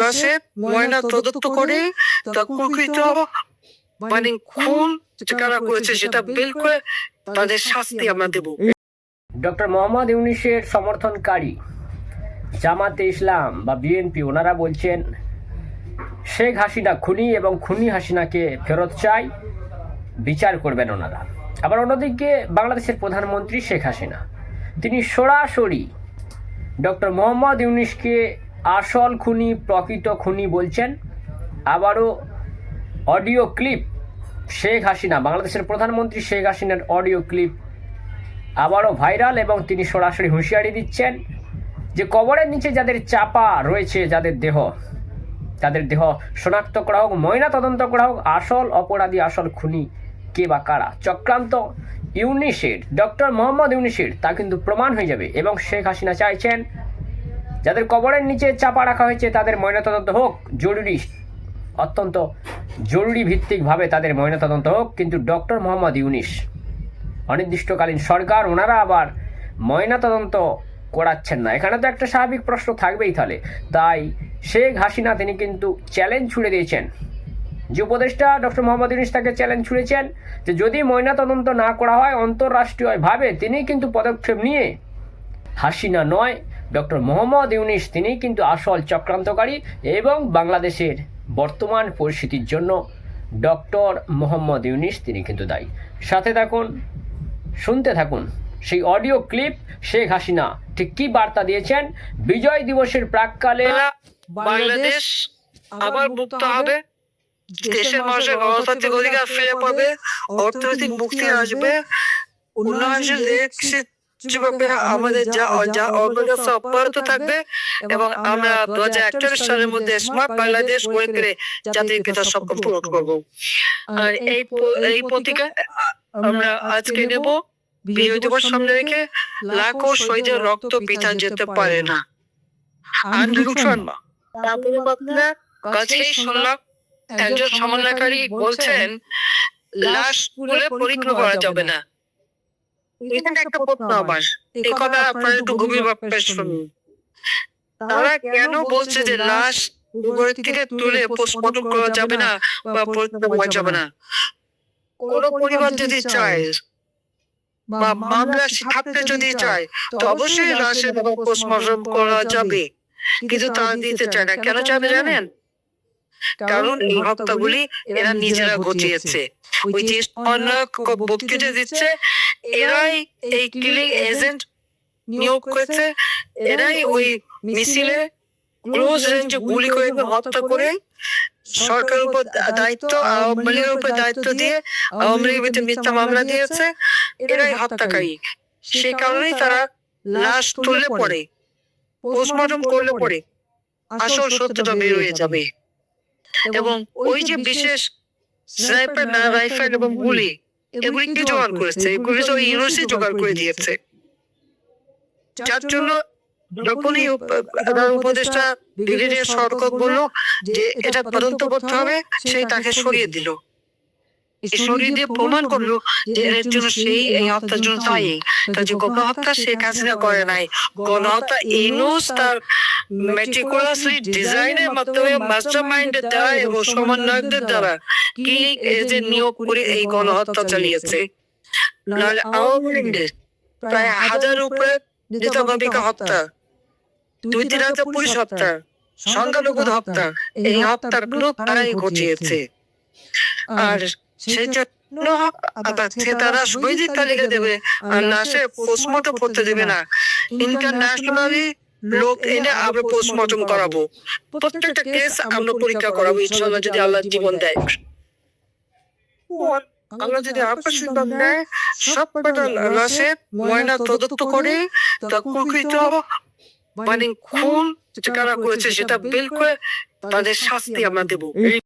লাশের ময়না তদন্ত করে তা প্রকৃত মানে খুন যারা করেছে সেটা বের করে তাদের শাস্তি আমরা দেবো। ডক্টর মোহাম্মদ ইউনিসের সমর্থনকারী জামাতে ইসলাম বা বিএনপি ওনারা বলছেন শেখ হাসিনা খুনি এবং খুনি হাসিনাকে ফেরত চাই বিচার করবেন ওনারা। আবার অন্যদিকে বাংলাদেশের প্রধানমন্ত্রী শেখ হাসিনা। তিনি সরাসরি ডক্টর মোহাম্মদ ইউনিসকে আসল খুনি, প্রকৃত খুনি বলছেন। আবারও অডিও ক্লিপ শেখ হাসিনা, বাংলাদেশের প্রধানমন্ত্রী শেখ হাসিনার অডিও ক্লিপ আবারও ভাইরাল এবং তিনি সরাসরি হুঁশিয়ারি দিচ্ছেন যে কবরের নিচে যাদের চাপা রয়েছে, যাদের দেহ, তাদের দেহ শনাক্ত করা হোক, ময়না তদন্ত করা হোক, আসল অপরাধী, আসল খুনি কে বা কারা? চক্রান্ত ইউনিসের, ডক্টর মোহাম্মদ ইউনিসের, তা কিন্তু প্রমাণ হয়ে যাবে এবং শেখ হাসিনা চাইছেন যাদের কবরের নিচে চাপা রাখা হয়েছে, তাদের ময়নাতদন্ত হোক, জরুরি, অত্যন্ত জরুরি ভিত্তিকভাবে তাদের ময়নাতদন্ত হোক, কিন্তু ডক্টর মোহাম্মদ ইউনিস, অনির্দিষ্টকালীন সরকার, ওনারা আবার ময়নাতদন্ত করাচ্ছেন না। এখানে তো একটা স্বাভাবিক প্রশ্ন থাকবেই তাহলে। তাই শেখ হাসিনা, তিনি কিন্তু চ্যালেঞ্জ ছুড়ে দিয়েছেন। যে উপদেষ্টা ডক্টর মোহাম্মদ ইউনিস তাকে চ্যালেঞ্জ ছুড়েছেন, যে যদি ময়নাতদন্ত না করা হয় আন্তঃরাষ্ট্রীয়ভাবে তিনি কিন্তু পদক্ষেপ নিয়ে হাসিনা নয় ডক্টর মোহাম্মদ ইউনিস তিনি কিন্তু আসল চক্রান্তকারী এবং বাংলাদেশের বর্তমান পরিস্থিতির জন্য ডক্টর মোহাম্মদ ইউনিস তিনি কিন্তু দায়ী। সাথে থাকুন শুনতে থাকুন সেই অডিও ক্লিপ শেখ হাসিনা ঠিক কি বার্তা দিয়েছেন? বিজয় দিবসের প্রাককালে বাংলাদেশ আবার মুক্ত হবে। দেশের মানুষের গণতান্ত্রিক অধিকার ফিরে পাবে। অর্থনৈতিক মুক্তি আসবে। উন্নয়নশীল দেশ যেভাবে আমাদের যা যা অব্যাহত থাকবে এবং আমরা দু হাজার একচল্লিশ সালের মধ্যে স্মার্ট বাংলাদেশ গড়ে তুলে জাতির পিতা স্বপ্ন পূরণ করব। আর এই এই পত্রিকা আমরা আজকে নেব বিজয় দিবস সামনে রেখে লাখো শহীদের রক্ত পিতা যেতে পারে না। আন্দোলন শর্মা তারপরে আপনার কাছেই শুনলাম একজন সমন্বয়কারী বলছেন লাশ তুলে পরীক্ষা করা যাবে না। এখানে একটা প্রশ্ন আমার। এই কথা আপনারা একটু গভীরভাবে শুনুন। তারা কেন বলছে যে লাশ উপর থেকে তুলে পোস্টমর্টম করা যাবে না বা পরীক্ষা করা যাবে না। কোন পরিবার যদি চায় বা মামলা থাকতে যদি চায় তো অবশ্যই লাশের পোস্টমর্টম করা যাবে। কিন্তু তারা দিতে চায় না। কেন চাবে জানেন? কারণ এই হত্যাগুলি এরা নিজেরা ঘটিয়েছে। ওই যে অনেক বক্তৃতা দিচ্ছে এরাই এই কিলিং এজেন্ট নিয়োগ করেছে এরাই ওই মিছিলে ক্লোজ রেঞ্জে গুলি করে হত্যা করে সরকারের উপর দায়িত্ব আওয়ামী লীগের উপর দায়িত্ব দিয়ে আওয়ামী লীগের বিরুদ্ধে মিথ্যা মামলা দিয়েছে এরাই হত্যাকারী সেই কারণেই তারা লাশ তুললে পরে পোস্টমর্টম করলে পরে আসল সত্যটা বের হয়ে যাবে এবং ওই যে বিশেষ স্নাইপার না রাইফেল এবং গুলি এগুলি কি জোগাড় করেছে? তো জোগাড় করে দিয়েছে। যার জন্য যখনই উপদেষ্টা ব্রিগেডিয়ার সরকার বলল যে এটা তদন্ত করতে হবে সেই তাকে সরিয়ে দিল। সরিয়ে দিয়ে প্রমাণ করল যে এর জন্য সেই এই হত্যার জন্য দায়ী। তার যে গণহত্যা সে কাজটা করে নাই। গণহত্যা ইনুস তার মেটিকুলাসলি ডিজাইনের মাধ্যমে মাস্টার মাইন্ডের দ্বারা এবং সমন্বয়কদের দ্বারা কি এজেন্ট নিয়োগ করে এই গণহত্যা চালিয়েছে। আওয়ামী লীগের প্রায় হাজার উপরে নেতাকর্মীকে হত্যা। দুই তিন হাজার পুলিশ হত্যা সংখ্যালঘু হত্যা এই হত্যাগুলো তারাই ঘটিয়েছে। আর আবার তারা শহীদের তালিকা দেবে আর লাশে পোস্টমর্টম করতে দেবে না। ইন্টারন্যাশনালি লোক এনে আমরা পোস্টমর্টম করাবো। প্রত্যেকটা কেস আমরা পরীক্ষা করাবো। ইনশাল্লাহ যদি আল্লাহ জীবন দেয়। আল্লাহ যদি আকস্মিক ভাবে নেয় সব লাশে ময়না তদন্ত করে তা প্রকৃত মানে খুন যারা করেছে সেটা বের করে তাদের শাস্তি আমরা দেবো।